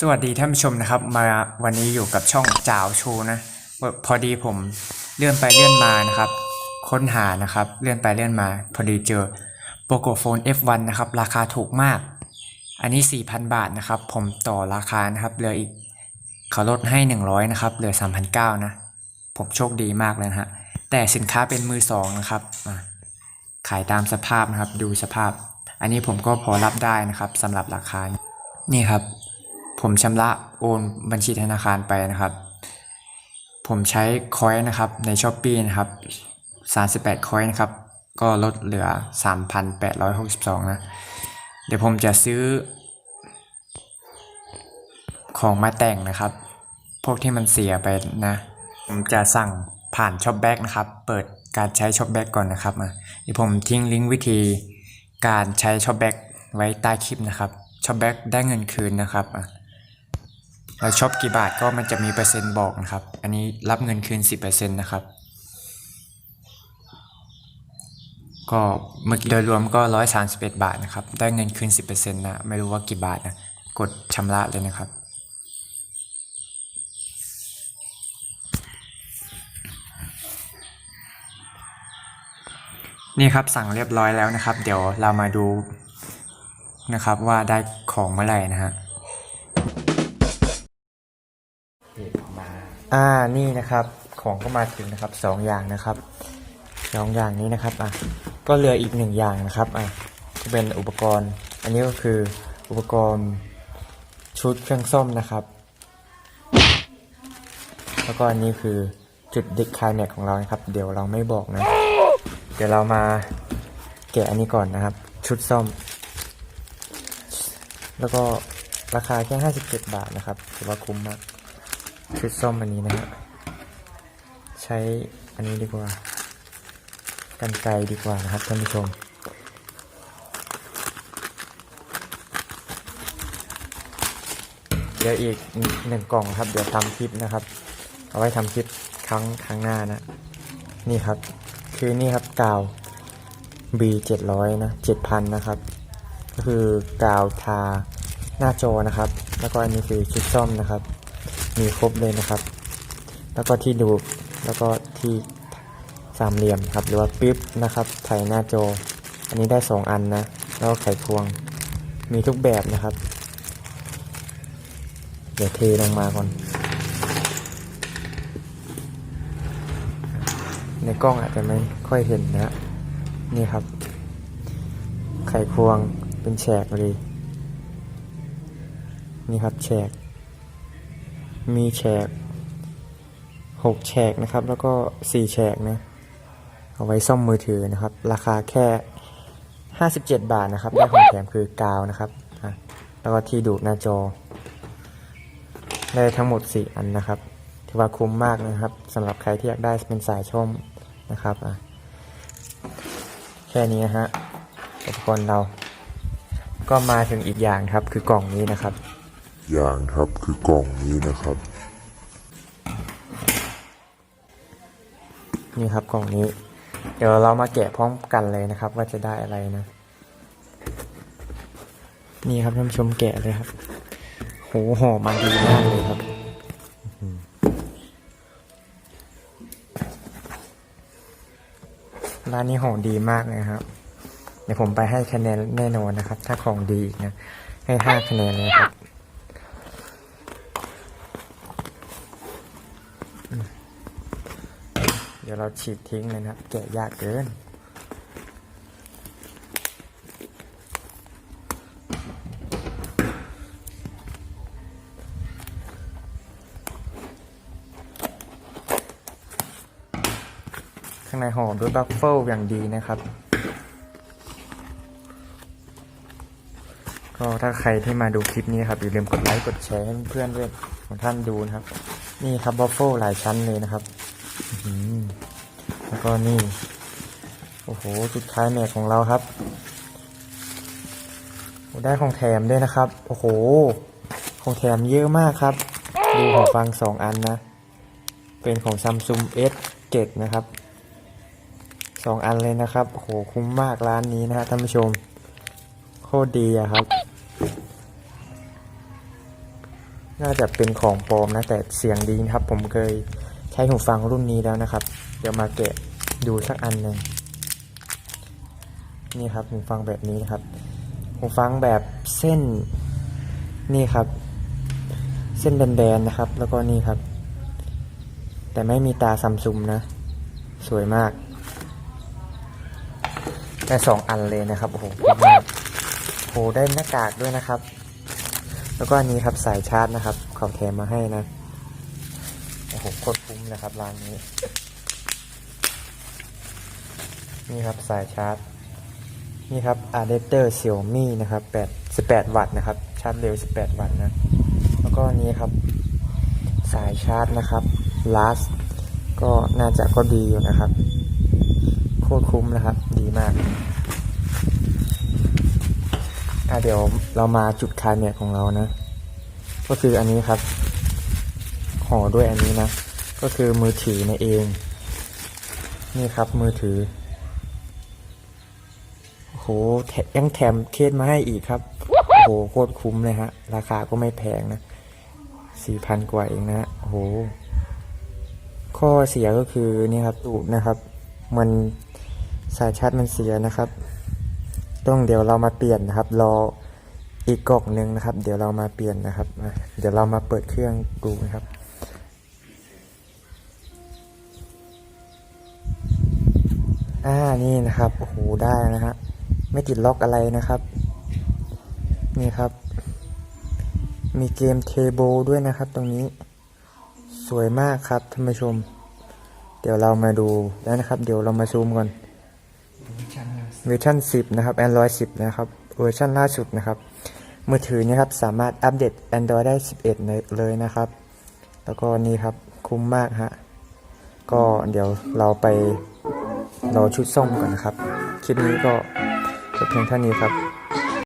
สวัสดีท่านผู้ชมนะครับ มาวันนี้อยู่กับช่องจ่าวโชว์นะพอดีผมเลื่อนไปเลื่อนมานะครับ ค้นหานะครับเลื่อนไปเลื่อนมา พอดีเจอโปโกโฟน F1 นะครับ ราคาถูกมาก อันนี้ 4,000 บาทนะครับ ผมต่อราคานะครับเหลืออีกเขาลดให้ 100 นะครับ เหลือ 3,900 นะ ผมโชคดีมากเลยนะฮะแต่สินค้าเป็นมือสองนะครับขายตามสภาพนะครับดูสภาพ อันนี้ผมก็พอรับได้นะครับสำหรับราคานี่ครับ ผมชำระโอนบัญชีธนาคารไปนะครับ ผมใช้คอยนะครับใน s h อ p e e นะครับ38คอยนะครับ ก็ลดเหลือ 3,862 นะ เดี๋ยวผมจะซื้อ ของมาแต่งนะครับ พวกที่มันเสียไปนะ ผมจะสั่งผ่านช็อปแบ็กนะครับ เปิดการใช้ช็อปแบ็กก่อนนะครับอะเดี๋ยวผมทิ้งลิงก์วิธีการใช้ช็อปแบ็กไว้ใต้คลิปนะครับช็อปแบ็กได้เงินคืนนะครับอะ แล้วช็อปกี่บาทก็มันจะมีเปอร์เซ็นต์บอกนะครับ อันนี้รับเงินคืน 10%นะครับ ก็เมื่อโดยรวมก็ 131 บาทนะครับ ได้เงินคืน 10%นะไม่รู้ว่ากี่บาทนะ กดชำระเลยนะครับนี่ครับสั่งเรียบร้อยแล้วนะครับ เดี๋ยวเรามาดูนะครับว่าได้ของเมื่อไหร่นะฮะ อ่านี่นะครับของก็มาถึงนะครับสองอย่างนะครับสองอย่างนี้นะครับอะก็เหลืออีกหนึ่งอย่างนะครับอะก็เป็นอุปกรณ์ อันนี้ก็คืออุปกรณ์ชุดเครื่องส้มนะครับ แล้วก็อันนี้คือจุดดิคายแม็กของเรานะครับ เดี๋ยวเราไม่บอกนะ เดี๋ยวเรามาแกะอันนี้ก่อนนะครับ ชุดซ่อม แล้วก็ราคาแค่ 57 บาทนะครับถือว่าคุ้มมาก ชุดซ่อมอันนี้นะฮะใช้อันนี้ดีกว่ากันไกลดีกว่านะครับท่านผู้ชม เดี๋ยวอีกหนึ่งกล่องครับ เดี๋ยวทำคลิปนะครับ เอาไว้ทำคลิปครั้งครั้งหน้านะ นี่ครับ คือนี่ครับกาว B 700นะ7,000 นะครับ ก็คือกาวทาหน้าจอนะครับ แล้วก็อันนี้คือชุดซ่อมนะครับ มีครบเลยนะครับ แล้วก็ที่ดูแล้วก็ที่สามเหลี่ยมครับ หรือว่าปิ๊บนะครับไถหน้าจอ อันนี้ได้สองอันนะ แล้วก็ไขควง มีทุกแบบนะครับ เดี๋ยวเทลงมาก่อน ในกล้องอาจจะไม่ค่อยเห็นนะ นี่ครับ ไขควงเป็นแฉกเลย นี่ครับแฉก มีแฉกหกแฉกนะครับ แล้วก็สี่แฉกนะ เอาไว้ซ่อมมือถือนะครับ ราคาแค่ห้าสิบเจ็ดบาทนะครับ ได้ของแถมคือกาวนะครับอะแล้วก็ที่ดูดหน้าจอ ได้ทั้งหมดสี่อันนะครับ ถือว่าคุ้มมากนะครับสำหรับใครที่อยากได้เป็นสายชมนะครับอะแค่นี้นะฮะอุปกรณ์เรา ก็มาถึงอีกอย่างครับคือกล่องนี้นะครับ อย่างครับคือกล่องนี้นะครับ นี่ครับกล่องนี้ เดี๋ยวเรามาแกะพร้อมกันเลยนะครับ ว่าจะได้อะไรนะ นี่ครับท่านชมแกะเลยครับโหห่อมาดีมากเลยครับร้านนี้ห่อดีมากเลยครับ เดี๋ยวผมไปให้คะแนนแน่นอนนะครับ ถ้าของดีอีกนะ ให้ห้าคะแนนเลยครับ เดี๋ยวเราฉีดทิ้งเลยนะครับแกะยากเกินข้างในห่อด้วยบัฟเฟิลอย่างดีนะครับ ก็ถ้าใครที่มาดูคลิปนี้ครับอย่าลืมกดไลค์กดแชร์ให้เพื่อนๆด้วยของท่านดูนะครับ นี่ครับบัฟเฟิลหลายชั้นเลยนะครับแล้วก็นี่ โอ้โหสุดท้ายแม็กของเราครับ ได้ของแถมด้วยนะครับ โอ้โห ของแถมเยอะมากครับ ดูหูฟังสองอันนะ เป็นของ Samsung S7 นะครับสองอันเลยนะครับ โอ้โห คุ้มมากร้านนี้นะฮะท่านผู้ชม โคตรดีอะครับ น่าจะเป็นของปลอมนะแต่เสียงดีนะครับ ผมเคยใช้หูฟังรุ่นนี้แล้วนะครับ เดี๋ยวมาแกะดูสักอันหนึ่งนี่ครับหูฟังแบบนี้นะครับหูฟังแบบเส้นนี่ครับ เส้นแบนๆนะครับ แล้วก็นี่ครับ แต่ไม่มีตาซัมซุงนะ สวยมากได้สองอันเลยนะครับโอ้โหโอ้โหได้หน้ากากด้วยนะครับ แล้วก็อันนี้ครับสายชาร์จนะครับเขาแถมมาให้นะโอ้โหโคตรคุ้มนะครับร้านนี้ นี่ครับสายชาร์จ นี่ครับอะแดปเตอร์เซี่ยมี่นะครับ8 18 วัตต์นะครับ ชาร์จเร็ว 18 วัตต์นะ แล้วก็อันนี้ครับ สายชาร์จนะครับ last ก็น่าจะก็ดีอยู่นะครับ โคตรคุ้มนะครับ ดีมาก อะเดี๋ยวเรามาจุดคลายแม็กของเรานะ ก็คืออันนี้ครับ ห่อด้วยอันนี้นะ ก็คือมือถือในเอง นี่ครับมือถือ โอ้โหยังแถมเคสมาให้อีกครับ โอ้โหโคตรคุ้มเลยฮะ ราคาก็ไม่แพงนะสี่พันกว่าเองนะฮะโอ้โห ข้อเสียก็คือนี่ครับตูดนะครับ มันสายชาร์จมันเสียนะครับ ต้องเดี๋ยวเรามาเปลี่ยนนะครับรออีกกล่องหนึ่งนะครับ เดี๋ยวเรามาเปลี่ยนนะครับ เดี๋ยวเรามาเปิดเครื่องดูนะครับอ่านี่นะครับโอ้โหได้นะฮะไม่ติดล็อกอะไรนะครับ นี่ครับ มีเกมเทเบิลด้วยนะครับตรงนี้สวยมากครับท่านผู้ชม เดี๋ยวเรามาดูแล้วนะครับ เดี๋ยวเรามาซูมก่อน เวอร์ชัน10 นะครับ Android 10 นะครับเวอร์ชันล่าสุดนะครับ มือถือเนะครับสามารถอัปเดต Android ได้ 11 เลยนะครับ แล้วก็นี่ครับคุ้มมากฮะก็เดี๋ยวเราไปรอชุดส้มก่อนนะครับ คลิปนี้ก็จบเพียงเท่านี้ครับ